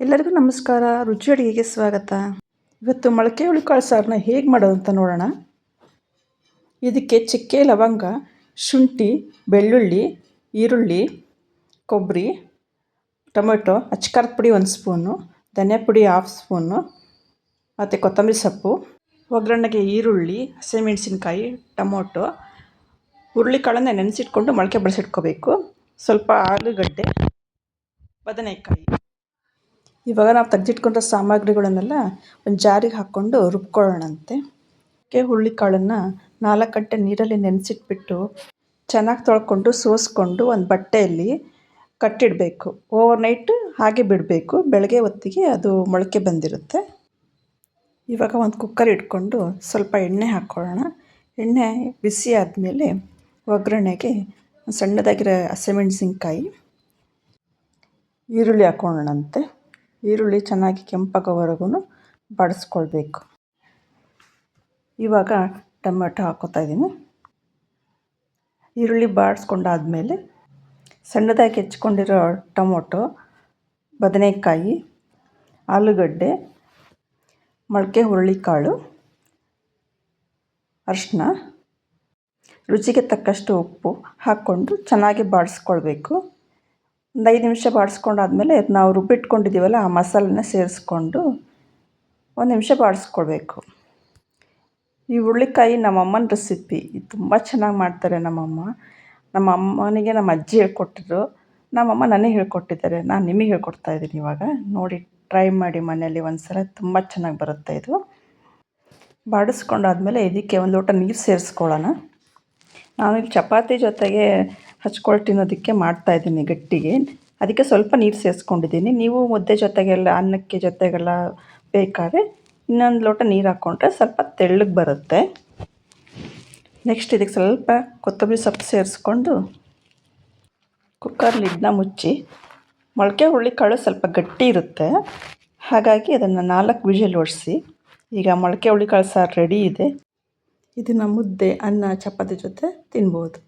ಎಲ್ಲರಿಗೂ ನಮಸ್ಕಾರ. ರುಚಿ ಅಡುಗೆಗೆ ಸ್ವಾಗತ. ಇವತ್ತು ಮೊಳಕೆ ಹುಳಿಕಾಳು ಸಾರನ್ನ ಹೇಗೆ ಮಾಡೋದು ಅಂತ ನೋಡೋಣ. ಇದಕ್ಕೆ ಚಕ್ಕೆ ಲವಂಗ, ಶುಂಠಿ, ಬೆಳ್ಳುಳ್ಳಿ, ಈರುಳ್ಳಿ, ಕೊಬ್ಬರಿ, ಟೊಮೆಟೊ ಅಚ್ಕಾರದ ಪುಡಿ ಒಂದು ಸ್ಪೂನು, ಧನಿಯಾ ಪುಡಿ ಹಾಫ್ ಸ್ಪೂನು, ಮತ್ತು ಕೊತ್ತಂಬರಿ ಸೊಪ್ಪು, ಒಗ್ಗರಣೆಗೆ ಈರುಳ್ಳಿ, ಹಸಿಮೆಣಸಿನ್ಕಾಯಿ, ಟೊಮೊಟೊ, ಹುರುಳಿಕಾಳನ್ನ ನೆನೆಸಿಟ್ಕೊಂಡು ಮೊಳಕೆ ಬಳಸಿಟ್ಕೋಬೇಕು ಸ್ವಲ್ಪ ಆಲೂಗಡ್ಡೆ, ಬದನೆಕಾಯಿ. ಇವಾಗ ನಾವು ತೆಗೆದಿಟ್ಕೊಂಡಿರೋ ಸಾಮಗ್ರಿಗಳನ್ನೆಲ್ಲ ಒಂದು ಜಾರಿಗೆ ಹಾಕ್ಕೊಂಡು ರುಬ್ಕೊಳ್ಳೋಣಂತೆ. ಕೆ ಹುರುಳಿಕಾಳನ್ನು ನಾಲ್ಕು ಗಂಟೆ ನೀರಲ್ಲಿ ನೆನೆಸಿಟ್ಬಿಟ್ಟು ಚೆನ್ನಾಗಿ ತೊಳ್ಕೊಂಡು ಸೋಸ್ಕೊಂಡು ಒಂದು ಬಟ್ಟೆಯಲ್ಲಿ ಕಟ್ಟಿಡಬೇಕು. ಓವರ್ ನೈಟ್ ಹಾಗೆ ಬಿಡಬೇಕು. ಬೆಳಗ್ಗೆ ಹೊತ್ತಿಗೆ ಅದು ಮೊಳಕೆ ಬಂದಿರುತ್ತೆ. ಇವಾಗ ಒಂದು ಕುಕ್ಕರ್ ಇಟ್ಕೊಂಡು ಸ್ವಲ್ಪ ಎಣ್ಣೆ ಹಾಕ್ಕೊಳ್ಳೋಣ ಎಣ್ಣೆ ಬಿಸಿ ಆದಮೇಲೆ ಒಗ್ಗರಣೆಗೆ ಸಣ್ಣದಾಗಿರೋ ಹಸಿಮೆಣಸಿನ್ಕಾಯಿ, ಈರುಳ್ಳಿ ಹಾಕ್ಕೊಳ್ಳೋಣಂತೆ ಈರುಳ್ಳಿ ಚೆನ್ನಾಗಿ ಕೆಂಪಾಗೋವರೆಗೂ ಬಾಡಿಸ್ಕೊಳ್ಬೇಕು. ಇವಾಗ ಟೊಮೆಟೊ ಹಾಕೋತಾ ಇದ್ದೀನಿ. ಈರುಳ್ಳಿ ಬಾಡಿಸ್ಕೊಂಡಾದ್ಮೇಲೆ ಸಣ್ಣದಾಗಿ ಹೆಚ್ಕೊಂಡಿರೋ ಟೊಮೊಟೊ, ಬದನೆಕಾಯಿ, ಆಲೂಗಡ್ಡೆ, ಮೊಳಕೆ ಹುರುಳಿಕಾಳು ಅರಿಶಿನ ರುಚಿಗೆ ತಕ್ಕಷ್ಟು ಉಪ್ಪು ಹಾಕ್ಕೊಂಡು ಚೆನ್ನಾಗಿ ಬಾಡಿಸ್ಕೊಳ್ಬೇಕು. ಒಂದು ಐದು ನಿಮಿಷ ಬಾಡಿಸ್ಕೊಂಡಾದ್ಮೇಲೆ ನಾವು ರುಬ್ಬಿಟ್ಕೊಂಡಿದ್ದೀವಲ್ಲ ಆ ಮಸಾಲೆನ ಸೇರಿಸ್ಕೊಂಡು ಒಂದು ನಿಮಿಷ ಬಾಡಿಸ್ಕೊಳ್ಬೇಕು ಈ ಹುರುಳಿಕಾಯಿ ನಮ್ಮಮ್ಮನ ರೆಸಿಪಿ. ಇದು ತುಂಬ ಚೆನ್ನಾಗಿ ಮಾಡ್ತಾರೆ ನಮ್ಮಮ್ಮ. ನಮ್ಮ ಅಮ್ಮನಿಗೆ ನಮ್ಮ ಅಜ್ಜಿ ಹೇಳ್ಕೊಟ್ಟಿದ್ರು. ನಮ್ಮಮ್ಮ ನನಗೆ ಹೇಳ್ಕೊಟ್ಟಿದ್ದಾರೆ. ನಾನು ನಿಮಗೆ ಹೇಳ್ಕೊಡ್ತಾ ಇದ್ದೀನಿ ಇವಾಗ. ನೋಡಿ, ಟ್ರೈ ಮಾಡಿ ಮನೆಯಲ್ಲಿ ಒಂದು ಸಲ ತುಂಬ ಚೆನ್ನಾಗಿ ಬರುತ್ತೆ ಇದು. ಬಾಡಿಸ್ಕೊಂಡಾದ್ಮೇಲೆ ಇದಕ್ಕೆ ಒಂದು ಲೋಟ ನೀರು ಸೇರಿಸ್ಕೊಳ್ಳೋಣ. ನಾನು ಇಲ್ಲಿ ಚಪಾತಿ ಜೊತೆಗೆ ಹಚ್ಕೊಂಡು ತಿನ್ನೋದಕ್ಕೆ ಮಾಡ್ತಾಯಿದ್ದೀನಿ ಗಟ್ಟಿಗೆ. ಅದಕ್ಕೆ ಸ್ವಲ್ಪ ನೀರು ಸೇರಿಸ್ಕೊಂಡಿದ್ದೀನಿ ನೀವು ಮುದ್ದೆ ಜೊತೆಗೆಲ್ಲ, ಅನ್ನಕ್ಕೆ ಜೊತೆಗೆಲ್ಲ ಬೇಕಾದ್ರೆ ಇನ್ನೊಂದು ಲೋಟ ನೀರು ಹಾಕ್ಕೊಂಡ್ರೆ ಸ್ವಲ್ಪ ತೆಳ್ಳಗೆ ಬರುತ್ತೆ. ನೆಕ್ಸ್ಟ್ ಇದಕ್ಕೆ ಸ್ವಲ್ಪ ಕೊತ್ತಂಬರಿ ಸೊಪ್ಪು ಸೇರಿಸ್ಕೊಂಡು ಕುಕ್ಕರ್ ಲಿಡ್ನ ಮುಚ್ಚಿ ಮೊಳಕೆ ಹುರುಳಿಕಾಳು ಸ್ವಲ್ಪ ಗಟ್ಟಿ ಇರುತ್ತೆ. ಹಾಗಾಗಿ ಅದನ್ನು ನಾಲ್ಕು ವಿಷಲ್ ಒಡಿಸಿ, ಈಗ ಮೊಳಕೆ ಹುರುಳಿಕಾಳು ಸಾರು ರೆಡಿ ಇದೆ. ಇದನ್ನು ಮುದ್ದೆ, ಅನ್ನ, ಚಪಾತಿ ಜೊತೆ ತಿನ್ಬೋದು.